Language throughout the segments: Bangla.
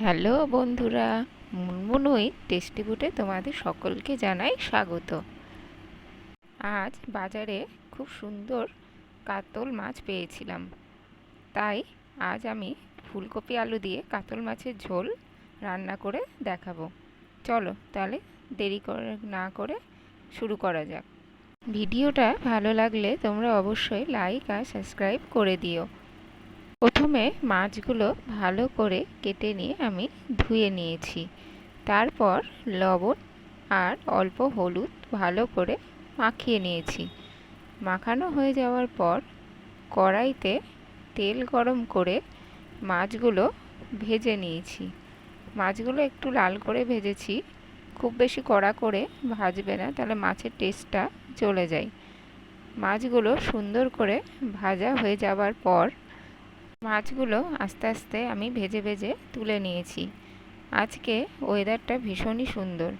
হ্যালো বন্ধুরা, মুনমুনুই টেস্টি বুটে তোমাদের সকলকে জানাই স্বাগত। আজ বাজারে খুব সুন্দর কাতল মাছ পেয়েছিলাম। তাই আজ আমি ফুলকপি আলু দিয়ে কাতল মাছের ঝোল রান্না করে দেখাবো। চলো তাহলে দেরি করে, না করে শুরু করা যাক। ভিডিওটা ভালো লাগলে তোমরা অবশ্যই লাইক আর সাবস্ক্রাইব করে দিও। প্রথমে মাছগুলো ভালো করে কেটে নিয়ে আমি ধুয়ে নিয়েছি। তারপর লবণ আর অল্প হলুদ ভালো করে মাখিয়ে নিয়েছি। মাখানো হয়ে যাওয়ার পর কড়াইতে তেল গরম করে মাছগুলো ভেজে নিয়েছি। মাছগুলো একটু লাল করে ভেজেছি। খুব বেশি কড়া করে ভাজবে না, তাহলে মাছের টেস্টটা চলে যায়। মাছগুলো সুন্দর করে ভাজা হয়ে যাবার পর মাছগুলো আস্তে আস্তে আমি ভেজে ভেজে তুলে নিয়েছি। আজকে ওয়েদারটা ভীষণই সুন্দর।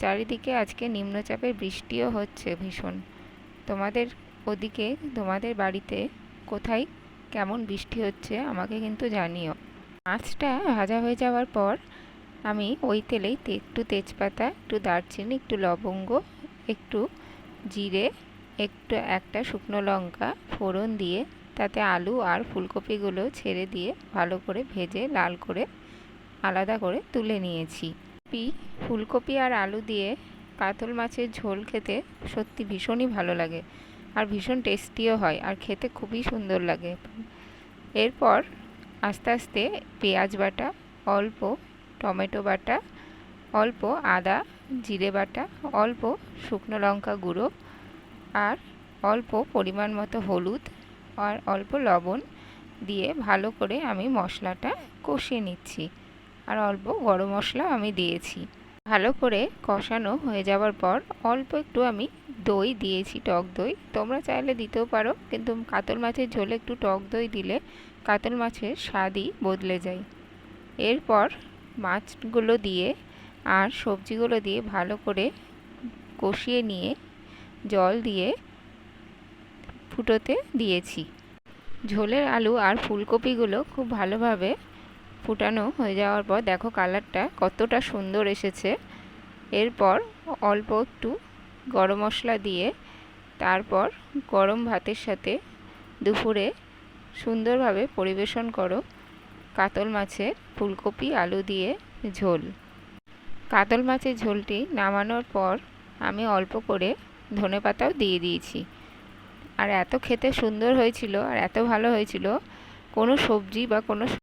চারিদিকে আজকে নিম্নচাপের বৃষ্টিও হচ্ছে ভীষণ। তোমাদের ওদিকে, তোমাদের বাড়িতে কোথায় কেমন বৃষ্টি হচ্ছে আমাকে কিন্তু জানিও। মাছটা ভাজা হয়ে যাওয়ার পর আমি ওই তেলেই একটু তেজপাতা, একটু দারচিনি, একটু লবঙ্গ, একটু জিরে, একটু একটা শুকনো লঙ্কা ফোড়ন দিয়ে তাতে আলু আর ফুলকপিগুলো ছেড়ে দিয়ে ভালো করে ভেজে লাল করে আলাদা করে তুলে নিয়েছি। পি, ফুলকপি আর আলু দিয়ে কাতল মাছের ঝোল খেতে সত্যি ভীষণই ভালো লাগে আর ভীষণ টেস্টিও হয় আর খেতে খুবই সুন্দর লাগে। এরপর আস্তে আস্তে পেঁয়াজ বাটা, অল্প টমেটো বাটা, অল্প আদা, জিরে বাটা, অল্প শুকনো লঙ্কা গুঁড়ো আর অল্প পরিমাণ মতো হলুদ আর অল্প লবণ দিয়ে ভালো করে আমি মশলাটা কষিয়ে নিচ্ছি। আর অল্প গরম মশলা আমি দিয়েছি। ভালো করে কষানো হয়ে যাওয়ার পর অল্প একটু আমি দই দিয়েছি, টক দই। তোমরা চাইলে দিতেও পারো, কিন্তু কাতল মাছের ঝোলে একটু টক দই দিলে কাতল মাছের স্বাদই বদলে যায়। এরপর মাছগুলো দিয়ে আর সবজিগুলো দিয়ে ভালো করে কষিয়ে নিয়ে জল দিয়ে ফুটোতে দিয়েছি। ঝোলের আলু আর ফুলকপিগুলো খুব ভালোভাবে ফুটানো হয়ে যাওয়ার পর দেখো কালারটা কতটা সুন্দর এসেছে। এরপর অল্প একটু গরম মশলা দিয়ে তারপর গরম ভাতের সাথে দুপুরে সুন্দরভাবে পরিবেশন করো কাতল মাছের ফুলকপি, আলু দিয়ে ঝোল। কাতল মাছের ঝোলটি নামানোর পর আমি অল্প করে ধনে পাতাও দিয়ে দিয়েছি। আর এত খেতে সুন্দর হয়েছিল আর এত ভালো হয়েছিল কোনো সবজি বা কোনো